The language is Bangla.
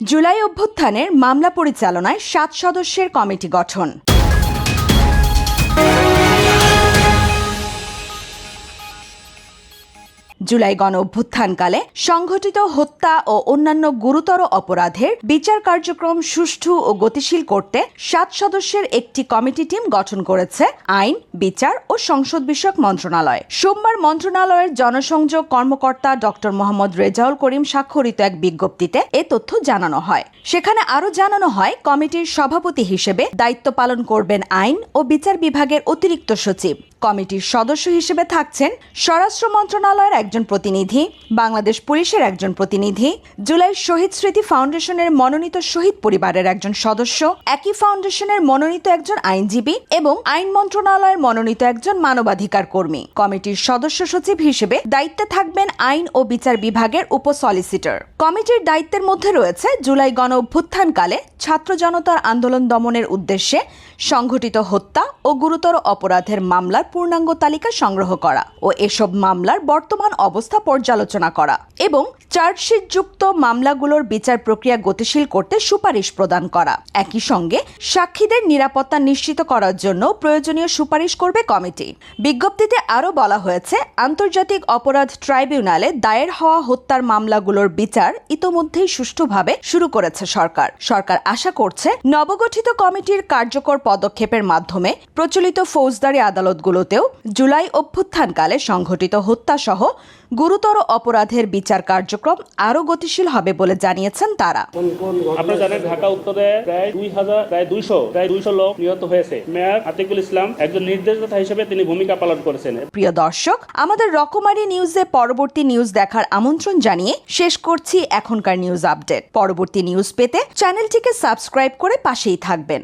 জুলাই অভ্যুত্থানের মামলা পরিচালনায় সাত সদস্যের কমিটি গঠন। জুলাই গণ অভ্যুত্থানকালে সংঘটিত হত্যা ও অন্যান্য গুরুতর অপরাধের বিচার কার্যক্রম সুষ্ঠু ও গতিশীল করতে সাত সদস্যের একটি কমিটি টিম গঠন করেছে আইন, বিচার ও সংসদ বিষয়ক মন্ত্রণালয়। সোমবার মন্ত্রণালয়ের জনসংযোগ কর্মকর্তা ডক্টর মোহাম্মদ রেজাউল করিম স্বাক্ষরিত এক বিজ্ঞপ্তিতে এ তথ্য জানানো হয়। সেখানে আরও জানানো হয়, কমিটির সভাপতি হিসেবে দায়িত্ব পালন করবেন আইন ও বিচার বিভাগের অতিরিক্ত সচিব। কমিটির সদস্য হিসেবে থাকছেন স্বরাষ্ট্র মন্ত্রণালয়ের একজন প্রতিনিধি, বাংলাদেশ পুলিশের একজন প্রতিনিধি, জুলাই শহীদ স্মৃতি ফাউন্ডেশনের মনোনীত শহীদ পরিবারের একজন সদস্য, একই ফাউন্ডেশনের মনোনীত একজন আইনজীবী এবং আইন মন্ত্রণালয়ের মনোনীত একজন মানবাধিকার কর্মী। কমিটির সদস্য সচিব হিসেবে দায়িত্বে থাকবেন আইন ও বিচার বিভাগের উপ সলিসিটর কমিটির দায়িত্বের মধ্যে রয়েছে জুলাই গণ অভ্যুত্থানকালে ছাত্র জনতার আন্দোলন দমনের উদ্দেশ্যে সংঘটিত হত্যা ও গুরুতর অপরাধের মামলার পূর্ণাঙ্গ তালিকা সংগ্রহ করা ও এসব মামলার বর্তমান অবস্থা পর্যালোচনা করা এবং চার্জশিটযুক্ত মামলাগুলোর বিচার প্রক্রিয়া গতিশীল করতে সুপারিশ প্রদান করা। একই সঙ্গে সাক্ষীদের নিরাপত্তা নিশ্চিত করার জন্য প্রয়োজনীয় সুপারিশ করবে কমিটি। বিজ্ঞপ্তিতে আরও বলা হয়েছে, আন্তর্জাতিক অপরাধ ট্রাইব্যুনালে দায়ের হওয়া হত্যার মামলাগুলোর বিচার ইতোমধ্যেই সুষ্ঠুভাবে শুরু করেছে সরকার। সরকার আশা করছে, নবগঠিত কমিটির কার্যকর পদক্ষেপের মাধ্যমে প্রচলিত ফৌজদারি আদালতগুলোতেও জুলাই অভ্যুত্থানকালে সংঘটিত হত্যাসহ গুরুতর অপরাধের বিচার কার্যক্রম আরও গতিশীল হবে বলে জানিয়েছেন তারা। আপনারা জানেন ঢাকা উত্তরে প্রায় দুই হাজার প্রায় দুইশো প্রায় দুইশো লোক নিহত হয়েছে। মেয়র আতিকুল ইসলাম একজন নির্দেশদাতা হিসেবে তিনি ভূমিকা পালন করেছেন। প্রিয় দর্শক আমাদের রকমারি নিউজে পরবর্তী নিউজ দেখার আমন্ত্রণ জানিয়ে শেষ করছি এখনকার নিউজ আপডেট। পরবর্তী নিউজ পেতে চ্যানেলটিকে সাবস্ক্রাইব করে পাশেই থাকবেন।